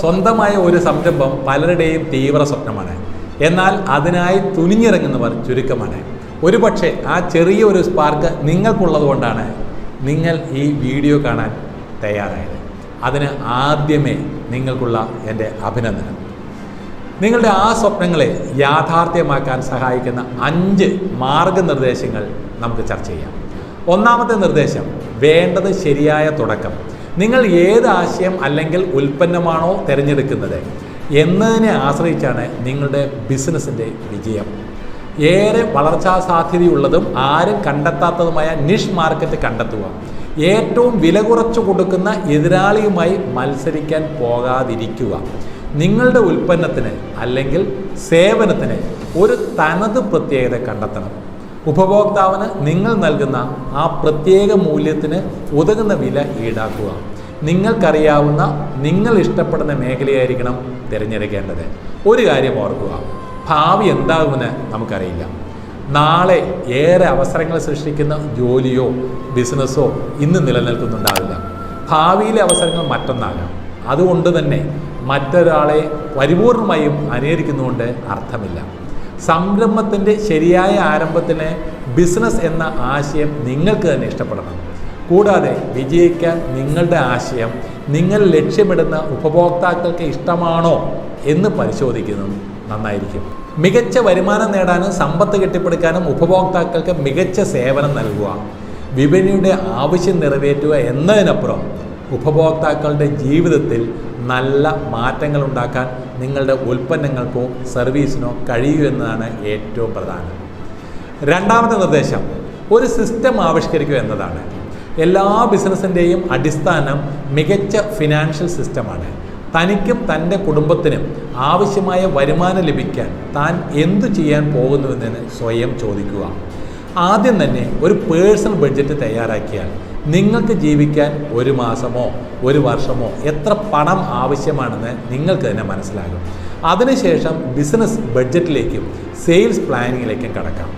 സ്വന്തമായ ഒരു സംരംഭം പലരുടെയും തീവ്ര സ്വപ്നമാണ്. എന്നാൽ അതിനായി തുനിഞ്ഞിറങ്ങുന്നവർ ചുരുക്കമാണ്. ഒരുപക്ഷെ ആ ചെറിയ ഒരു സ്പാർക്ക് നിങ്ങൾക്കുള്ളത് കൊണ്ടാണ് നിങ്ങൾ ഈ വീഡിയോ കാണാൻ തയ്യാറായത്. അതിന് ആദ്യമേ നിങ്ങൾക്കുള്ള എന്റെ അഭിനന്ദനം. നിങ്ങളുടെ ആ സ്വപ്നങ്ങളെ യാഥാർത്ഥ്യമാക്കാൻ സഹായിക്കുന്ന അഞ്ച് മാർഗനിർദ്ദേശങ്ങൾ നമുക്ക് ചർച്ച ചെയ്യാം. ഒന്നാമത്തെ നിർദ്ദേശം വേണ്ടത് ശരിയായ തുടക്കം. നിങ്ങൾ ഏത് ആശയം അല്ലെങ്കിൽ ഉൽപ്പന്നമാണോ തിരഞ്ഞെടുക്കുന്നത് എന്നതിനെ ആശ്രയിച്ചാണ് നിങ്ങളുടെ ബിസിനസ്സിന്റെ വിജയം. ഏറെ വളർച്ചാ സാധ്യതയുള്ളതും ആരും കണ്ടെത്താത്തതുമായ നിഷ് മാർക്കറ്റ് കണ്ടെത്തുക. ഏറ്റവും വില കുറച്ചു കൊടുക്കുന്ന എതിരാളിയുമായി മത്സരിക്കാൻ പോകാതിരിക്കുക. നിങ്ങളുടെ ഉൽപ്പന്നത്തിന് അല്ലെങ്കിൽ സേവനത്തിന് ഒരു തനത് പ്രത്യേകത കണ്ടെത്തണം. ഉപഭോക്താവിന് നിങ്ങൾ നൽകുന്ന ആ പ്രത്യേക മൂല്യത്തിന് ഉതകുന്ന വില ഈടാക്കുക. നിങ്ങൾക്കറിയാവുന്ന നിങ്ങൾ ഇഷ്ടപ്പെടുന്ന മേഖലയായിരിക്കണം തിരഞ്ഞെടുക്കേണ്ടത്. ഒരു കാര്യം ഓർക്കുക. ഭാവി എന്താകുമെന്ന് നമുക്കറിയില്ല. നാളെ ഏറെ അവസരങ്ങൾ സൃഷ്ടിക്കുന്ന ജോലിയോ ബിസിനസ്സോ ഇന്ന് നിലനിൽക്കുന്നുണ്ടാവില്ല. ഭാവിയിലെ അവസരങ്ങൾ മറ്റൊന്നാകാം. അതുകൊണ്ട് തന്നെ മറ്റൊരാളെ പരിപൂർണമായും അനുകരിക്കുന്നതുകൊണ്ട് അർത്ഥമില്ല. സംരംഭത്തിന്റെ ശരിയായ ആരംഭത്തിന് ബിസിനസ് എന്ന ആശയം നിങ്ങൾക്ക് തന്നെ ഇഷ്ടപ്പെടണം. കൂടാതെ വിജയിക്കാൻ നിങ്ങളുടെ ആശയം നിങ്ങൾ ലക്ഷ്യമിടുന്ന ഉപഭോക്താക്കൾക്ക് ഇഷ്ടമാണോ എന്ന് പരിശോധിക്കുന്നത് നന്നായിരിക്കും. മികച്ച വരുമാനം നേടാനും സമ്പത്ത് കെട്ടിപ്പടുക്കാനും ഉപഭോക്താക്കൾക്ക് മികച്ച സേവനം നൽകുക വിപണിയുടെ ആവശ്യം നിറവേറ്റുക എന്നതിനപ്പുറം ഉപഭോക്താക്കളുടെ ജീവിതത്തിൽ നല്ല മാറ്റങ്ങൾ ഉണ്ടാക്കാൻ നിങ്ങളുടെ ഉൽപ്പന്നങ്ങൾക്കോ സർവീസിനോ കഴിയൂ എന്നതാണ് ഏറ്റവും പ്രധാനം. രണ്ടാമത്തെ നിർദ്ദേശം ഒരു സിസ്റ്റം ആവിഷ്കരിക്കുക എന്നതാണ്. എല്ലാ ബിസിനസ്സിന്റെയും അടിസ്ഥാനം മികച്ച ഫിനാൻഷ്യൽ സിസ്റ്റമാണ്. തനിക്കും തന്റെ കുടുംബത്തിനും ആവശ്യമായ വരുമാനം ലഭിക്കാൻ താൻ എന്തു ചെയ്യാൻ പോകുന്നുവെന്നതിന് സ്വയം ചോദിക്കുക. ആദ്യം തന്നെ ഒരു പേഴ്സണൽ ബഡ്ജറ്റ് തയ്യാറാക്കിയാൽ നിങ്ങൾക്ക് ജീവിക്കാൻ ഒരു മാസമോ ഒരു വർഷമോ എത്ര പണം ആവശ്യമാണെന്ന് നിങ്ങൾക്ക് തന്നെ മനസ്സിലാകും. അതിനുശേഷം ബിസിനസ് ബഡ്ജറ്റിലേക്കും സെയിൽസ് പ്ലാനിങ്ങിലേക്കും കടക്കാം.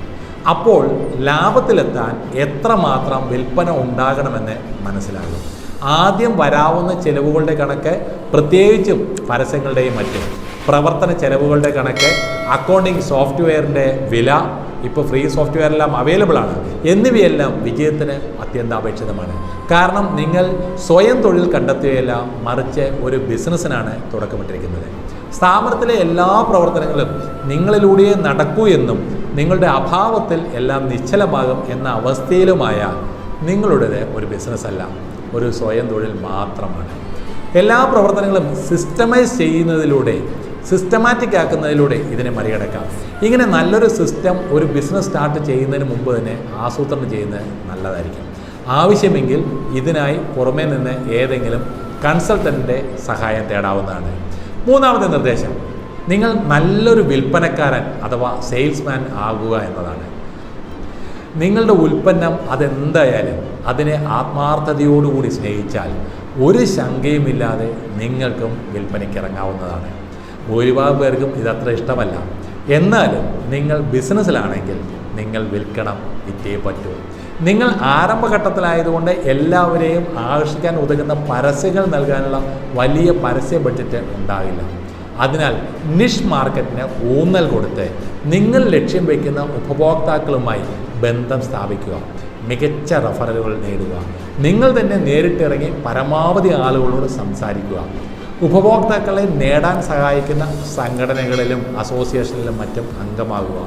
അപ്പോൾ ലാഭത്തിലെത്താൻ എത്രമാത്രം വിൽപ്പന ഉണ്ടാകണമെന്ന് മനസ്സിലാകും. ആദ്യം വരാവുന്ന ചെലവുകളുടെ കണക്ക് പ്രത്യേകിച്ചും പരസ്യങ്ങളുടെയും മറ്റും. പ്രവർത്തന ചെലവുകളുടെ കണക്ക് അക്കൗണ്ടിങ് സോഫ്റ്റ്വെയറിന്റെ വില ഇപ്പോൾ ഫ്രീ സോഫ്റ്റ്വെയർ എല്ലാം അവൈലബിൾ ആണ്. എന്നിവയെല്ലാം വിജയത്തിന് അത്യന്താപേക്ഷിതമാണ്. കാരണം നിങ്ങൾ സ്വയം തൊഴിൽ കണ്ടെത്തുകയല്ല മറിച്ച് ഒരു ബിസിനസ്സിനാണ് തുടക്കമിട്ടിരിക്കുന്നത്. സ്ഥാപനത്തിലെ എല്ലാ പ്രവർത്തനങ്ങളും നിങ്ങളിലൂടെ നടക്കൂ എന്നും നിങ്ങളുടെ അഭാവത്തിൽ എല്ലാം നിശ്ചലമാകും എന്ന അവസ്ഥയിലുമായ നിങ്ങളുടേത് ഒരു ബിസിനസ്സല്ല ഒരു സ്വയം തൊഴിൽ മാത്രമാണ്. എല്ലാ പ്രവർത്തനങ്ങളും സിസ്റ്റമൈസ് ചെയ്യുന്നതിലൂടെ സിസ്റ്റമാറ്റിക് ആക്കുന്നതിലൂടെ ഇതിനെ മറികടക്കാം. ഇങ്ങനെ നല്ലൊരു സിസ്റ്റം ഒരു ബിസിനസ് സ്റ്റാർട്ട് ചെയ്യുന്നതിന് മുമ്പ് തന്നെ ആസൂത്രണം ചെയ്യുന്നത് നല്ലതായിരിക്കും. ആവശ്യമെങ്കിൽ ഇതിനായി പുറമേ നിന്ന് ഏതെങ്കിലും കൺസൾട്ടന്റിന്റെ സഹായം തേടാവുന്നതാണ്. മൂന്നാമത്തെ നിർദ്ദേശം നിങ്ങൾ നല്ലൊരു വിൽപ്പനക്കാരൻ അഥവാ സെയിൽസ്മാൻ ആകുക എന്നതാണ്. നിങ്ങളുടെ ഉൽപ്പന്നം അതെന്തായാലും അതിനെ ആത്മാർത്ഥതയോടുകൂടി സ്നേഹിച്ചാൽ ഒരു ശങ്കയുമില്ലാതെ നിങ്ങൾക്കും വിൽപ്പനയ്ക്ക് ഇറങ്ങാവുന്നതാണ്. ഭൂരിഭാഗം പേർക്കും ഇതത്ര ഇഷ്ടമല്ല. എന്നാലും നിങ്ങൾ ബിസിനസ്സിലാണെങ്കിൽ നിങ്ങൾ വിൽക്കണം വിറ്റേ പറ്റൂ. നിങ്ങൾ ആരംഭഘട്ടത്തിലായതുകൊണ്ട് എല്ലാവരെയും ആകർഷിക്കാൻ ഉതകുന്ന പരസ്യങ്ങൾ നൽകാനുള്ള വലിയ പരസ്യ ബഡ്ജറ്റ് ഉണ്ടാകില്ല. അതിനാൽ നിഷ് മാർക്കറ്റിന് ഊന്നൽ കൊടുത്ത് നിങ്ങൾ ലക്ഷ്യം വയ്ക്കുന്ന ഉപഭോക്താക്കളുമായി ബന്ധം സ്ഥാപിക്കുക. മികച്ച റഫറലുകൾ നേടുക. നിങ്ങൾ തന്നെ നേരിട്ടിറങ്ങി പരമാവധി ആളുകളോട് സംസാരിക്കുക. ഉപഭോക്താക്കളെ നേടാൻ സഹായിക്കുന്ന സംഘടനകളിലും അസോസിയേഷനിലും മറ്റും അംഗമാകുക.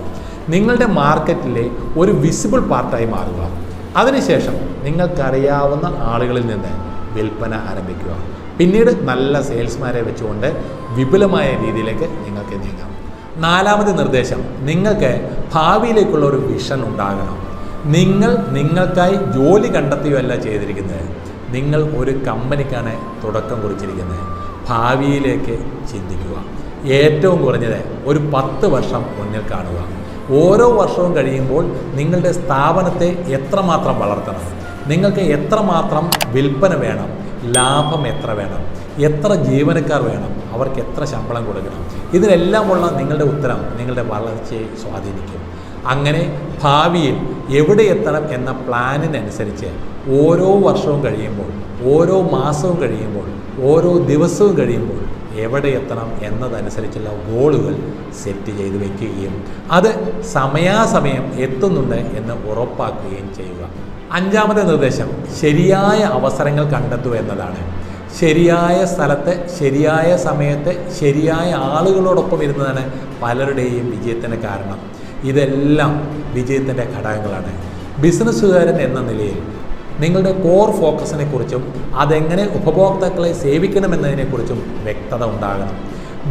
നിങ്ങളുടെ മാർക്കറ്റിലെ ഒരു വിസിബിൾ പാർട്ടായി മാറുക. അതിനുശേഷം നിങ്ങൾക്കറിയാവുന്ന ആളുകളിൽ നിന്ന് വിൽപ്പന ആരംഭിക്കുക. പിന്നീട് നല്ല സെയിൽസ്മാരെ വെച്ചുകൊണ്ട് വിപുലമായ രീതിയിലേക്ക് നിങ്ങൾക്ക് നീങ്ങാം. നാലാമത്തെ നിർദ്ദേശം നിങ്ങൾക്ക് ഭാവിയിലേക്കുള്ള ഒരു വിഷൻ ഉണ്ടാകണം. നിങ്ങൾ നിങ്ങൾക്കായി ജോലി കണ്ടെത്തുകയല്ല ചെയ്തിരിക്കുന്നത്. നിങ്ങൾ ഒരു കമ്പനിക്കാണ് തുടക്കം കുറിച്ചിരിക്കുന്നത്. ഭാവിയിലേക്ക് ചിന്തിക്കുക. ഏറ്റവും കുറഞ്ഞത് ഒരു പത്ത് വർഷം മുന്നിൽ കാണുക. ഓരോ വർഷവും കഴിയുമ്പോൾ നിങ്ങളുടെ സ്ഥാപനത്തെ എത്രമാത്രം വളർത്തണം? നിങ്ങൾക്ക് എത്രമാത്രം വിൽപ്പന വേണം? ലാഭം എത്ര വേണം? എത്ര ജീവനക്കാർ വേണം? അവർക്ക് എത്ര ശമ്പളം കൊടുക്കണം? ഇതിനെല്ലാമുള്ള നിങ്ങളുടെ ഉത്തരം നിങ്ങളുടെ വളർച്ചയെ സ്വാധീനിക്കും. അങ്ങനെ ഭാവിയിൽ എവിടെ എത്തണം എന്ന പ്ലാനിനനുസരിച്ച് ഓരോ വർഷവും കഴിയുമ്പോൾ ഓരോ മാസവും കഴിയുമ്പോൾ ഓരോ ദിവസവും കഴിയുമ്പോൾ എവിടെ എത്തണം എന്നതനുസരിച്ചുള്ള ഗോളുകൾ സെറ്റ് ചെയ്ത് വയ്ക്കുകയും അത് സമയാസമയം എത്തുന്നുണ്ട് എന്ന് ഉറപ്പാക്കുകയും ചെയ്യുക. അഞ്ചാമത്തെ നിർദ്ദേശം ശരിയായ അവസരങ്ങൾ കണ്ടെത്തുക എന്നതാണ്. ശരിയായ സ്ഥലത്ത് ശരിയായ സമയത്ത് ശരിയായ ആളുകളോടൊപ്പം ഇരുന്നതാണ് പലരുടെയും വിജയത്തിന് കാരണം. ഇതെല്ലാം വിജയത്തിന്റെ ഘടകങ്ങളാണ്. ബിസിനസ്സുകാരൻ എന്ന നിലയിൽ നിങ്ങളുടെ കോർ ഫോക്കസിനെ കുറിച്ചും അതെങ്ങനെ ഉപഭോക്താക്കളെ സേവിക്കണമെന്നതിനെക്കുറിച്ചും വ്യക്തത ഉണ്ടാകണം.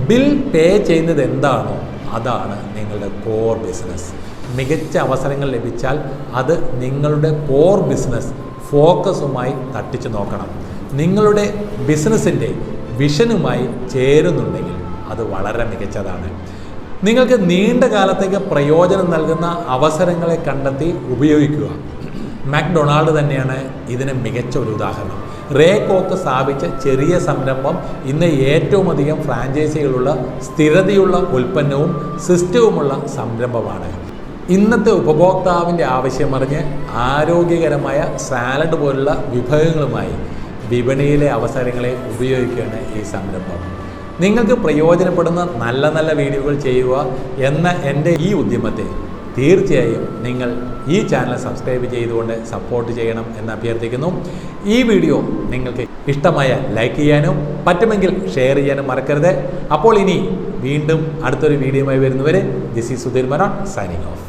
ബിൽ പേ ചെയ്യുന്നത് എന്താണോ അതാണ് നിങ്ങളുടെ കോർ ബിസിനസ് മികച്ച അവസരങ്ങൾ ലഭിച്ചാൽ അത് നിങ്ങളുടെ കോർ ബിസിനസ് ഫോക്കസുമായി തട്ടിച്ചു നോക്കണം. നിങ്ങളുടെ ബിസിനസ്സിന്റെ വിഷനുമായി ചേരുന്നുണ്ടെങ്കിൽ അത് വളരെ മികച്ചതാണ്. നിങ്ങൾക്ക് നീണ്ട കാലത്തേക്ക് പ്രയോജനം നൽകുന്ന അവസരങ്ങളെ കണ്ടെത്തി ഉപയോഗിക്കുക. മാക്ഡൊണാൾഡ് തന്നെയാണ് ഇതിന് മികച്ച ഒരു ഉദാഹരണം. റേ കോക്ക് സ്ഥാപിച്ച ചെറിയ സംരംഭം ഇന്ന് ഏറ്റവും അധികം ഫ്രാഞ്ചൈസികളുള്ള സ്ഥിരതയുള്ള ഉൽപ്പന്നവും സിസ്റ്റവുമുള്ള സംരംഭമാണ്. ഇന്നത്തെ ഉപഭോക്താവിന്റെ ആവശ്യമറിഞ്ഞ് ആരോഗ്യകരമായ സാലഡ് പോലുള്ള വിഭവങ്ങളുമായി വിപണിയിലെ അവസരങ്ങളെ ഉപയോഗിക്കുകയാണ് ഈ സംരംഭം. നിങ്ങൾക്ക് പ്രയോജനപ്പെടുന്ന നല്ല നല്ല വീഡിയോകൾ ചെയ്യുക എന്ന എന്റെ ഈ ഉദ്യമത്തെ തീർച്ചയായും നിങ്ങൾ ഈ ചാനൽ സബ്സ്ക്രൈബ് ചെയ്തുകൊണ്ട് സപ്പോർട്ട് ചെയ്യണം എന്ന് അഭ്യർത്ഥിക്കുന്നു. ഈ വീഡിയോ നിങ്ങൾക്ക് ഇഷ്ടമായ ലൈക്ക് ചെയ്യാനും പറ്റുമെങ്കിൽ ഷെയർ ചെയ്യാനും മറക്കരുത്. അപ്പോൾ ഇനി വീണ്ടും അടുത്തൊരു വീഡിയോയുമായി വരുന്നവരെ ഈ സുധീർ മരാൺ സൈനിങ് ഓഫ്